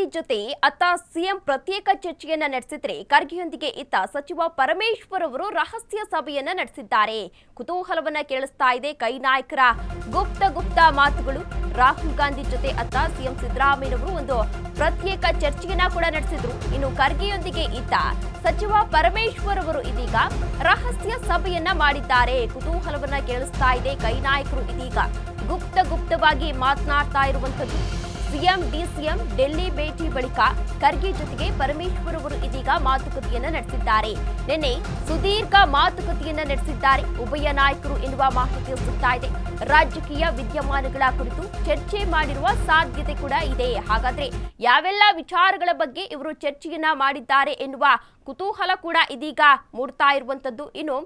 ಗಾಂಧಿ ಜೊತೆ ಅತ್ತ ಸಿಎಂ ಪ್ರತ್ಯೇಕ ಚರ್ಚೆಯನ್ನ ನಡೆಸಿದ್ರೆ ಖರ್ಗೆಯೊಂದಿಗೆ ಇತ್ತ ಸಚಿವ ಪರಮೇಶ್ವರ್ ಅವರು ರಹಸ್ಯ ಸಭೆಯನ್ನ ನಡೆಸಿದ್ದಾರೆ. ಕುತೂಹಲವನ್ನ ಕೇಳಿಸ್ತಾ ಇದೆ ಕೈ ನಾಯಕರ ಗುಪ್ತ ಗುಪ್ತ ಮಾತುಗಳು. ರಾಹುಲ್ ಗಾಂಧಿ ಜೊತೆ ಅತ್ತ ಸಿಎಂ ಸಿದ್ದರಾಮಯ್ಯನವರು ಒಂದು ಪ್ರತ್ಯೇಕ ಚರ್ಚೆಯನ್ನ ಕೂಡ ನಡೆಸಿದ್ರು. ಇನ್ನು ಖರ್ಗೆಯೊಂದಿಗೆ ಇತ್ತ ಸಚಿವ ಪರಮೇಶ್ವರ್ ಅವರು ಇದೀಗ ರಹಸ್ಯ ಸಭೆಯನ್ನ ಮಾಡಿದ್ದಾರೆ. ಕುತೂಹಲವನ್ನ ಕೇಳಿಸ್ತಾ ಇದೆ ಕೈ ನಾಯಕರು ಇದೀಗ. ಗುಪ್ತ ಗುಪ್ತವಾಗಿ ಮಾತನಾಡ್ತಾ ಇರುವಂತದ್ದು ಸಿಎಂ, ಡಿಸಿಎಂ, ಡೆಲ್ಲಿ ಭೇಟಿ ಬಳಿಕ ಖರ್ಗೆ ಜೊತೆಗೆ ಪರಮೇಶ್ವರ್ ಅವರು ಇದೀಗ ಮಾತುಕತೆಯನ್ನ ನಡೆಸಿದ್ದಾರೆ. ನಿನ್ನೆ ಸುದೀರ್ಘ ಮಾತುಕತೆಯನ್ನ ನಡೆಸಿದ್ದಾರೆ. ಉಭಯ ನಾಯಕರು ಎನ್ನುವ ಮಾಹಿತಿ ಸಿಗ್ತಾ ಇದೆ. ರಾಜಕೀಯ ವಿದ್ಯಮಾನಗಳ ಕುರಿತು ಚರ್ಚೆ ಮಾಡಿರುವ ಸಾಧ್ಯತೆ ಕೂಡ ಇದೆ. ಹಾಗಾದ್ರೆ ಯಾವೆಲ್ಲ ವಿಚಾರಗಳ ಬಗ್ಗೆ ಇವರು ಚರ್ಚೆಯನ್ನ ಮಾಡಿದ್ದಾರೆ ಎನ್ನುವ ಕುತೂಹಲ ಕೂಡ ಇದೀಗ ಮೂಡ್ತಾ ಇರುವಂತದ್ದು. ಇನ್ನು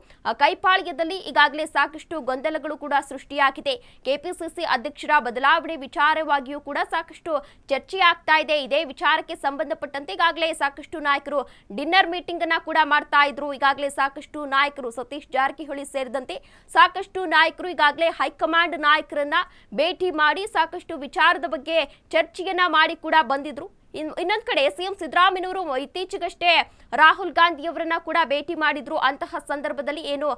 ಕೈಪಾಳ್ಯದಲ್ಲಿ ಈಗಾಗಲೇ ಸಾಕಷ್ಟು ಗೊಂದಲಗಳು ಕೂಡ ಸೃಷ್ಟಿಯಾಗಿದೆ. ಕೆಪಿಸಿಸಿ ಅಧ್ಯಕ್ಷರ ಬದಲಾವಣೆ ವಿಚಾರವಾಗಿಯೂ ಕೂಡ ಸಾಕಷ್ಟು ಚರ್ಚೆ ಆಗ್ತಾ ಇದೆ. ಇದೇ ವಿಚಾರಕ್ಕೆ ಸಂಬಂಧಪಟ್ಟಂತೆ ಈಗಾಗಲೇ ಸಾಕಷ್ಟು ನಾಯಕರು ಡಿನ್ನರ್ ಮೀಟಿಂಗ್ ಅನ್ನ ಕೂಡ ಮಾಡ್ತಾ ಇದ್ರು. ಈಗಾಗಲೇ ಸಾಕಷ್ಟು ನಾಯಕರು ಸತೀಶ್ ಜಾರಕಿಹೊಳಿ ಸೇರಿದಂತೆ ಸಾಕಷ್ಟು ನಾಯಕರು ಈಗಾಗಲೇ ಹೈಕಮಾಂಡ್ ನಾಯಕರನ್ನ ಭೇಟಿ ಮಾಡಿ ಸಾಕಷ್ಟು ವಿಚಾರದ ಬಗ್ಗೆ ಚರ್ಚೆಯನ್ನ ಮಾಡಿ ಕೂಡ ಬಂದಿದ್ರು. ಇನ್ನೊಂದ್ ಕಡೆ ಸಿಎಂ ಸಿದ್ದರಾಮಯ್ಯನವರು ಇತ್ತೀಚೆಗಷ್ಟೇ ರಾಹುಲ್ ಗಾಂಧಿಯವರನ್ನ ಕೂಡ ಭೇಟಿ ಮಾಡಿದ್ರು. ಅಂತಹ ಸಂದರ್ಭದಲ್ಲಿ ಏನು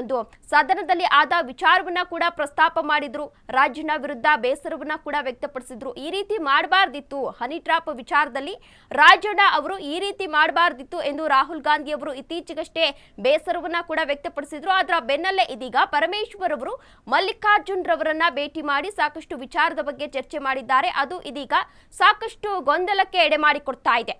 ಒಂದು ಸದನದಲ್ಲಿ ಆದ ವಿಚಾರವನ್ನ ಕೂಡ ಪ್ರಸ್ತಾಪ ಮಾಡಿದ್ರು. ರಾಜ್ಯನ ವಿರುದ್ಧ ಬೇಸರವನ್ನ ಕೂಡ ವ್ಯಕ್ತಪಡಿಸಿದ್ರು. ಈ ರೀತಿ ಮಾಡಬಾರ್ದಿತ್ತು. ಹನಿ ಟ್ರಾಪ್ ವಿಚಾರದಲ್ಲಿ ರಾಜಣ್ಣ ಅವರು ಈ ರೀತಿ ಮಾಡಬಾರ್ದಿತ್ತು ಎಂದು ರಾಹುಲ್ ಗಾಂಧಿ ಅವರು ಇತ್ತೀಚೆಗಷ್ಟೇ ಬೇಸರವನ್ನ ಕೂಡ ವ್ಯಕ್ತಪಡಿಸಿದ್ರು. ಅದರ ಬೆನ್ನಲ್ಲೇ ಇದೀಗ ಪರಮೇಶ್ವರ್ ಅವರು ಮಲ್ಲಿಕಾರ್ಜುನ್ ರವರನ್ನ ಭೇಟಿ ಮಾಡಿ ಸಾಕಷ್ಟು ವಿಚಾರದ ಬಗ್ಗೆ ಚರ್ಚೆ ಮಾಡಿದ್ದಾರೆ. ಅದು ಇದೀಗ ಸಾಕಷ್ಟು ಗೊಂದಲಕ್ಕೆ ಎಡೆ ಮಾಡಿಕೊಡ್ತಾ ಇದೆ.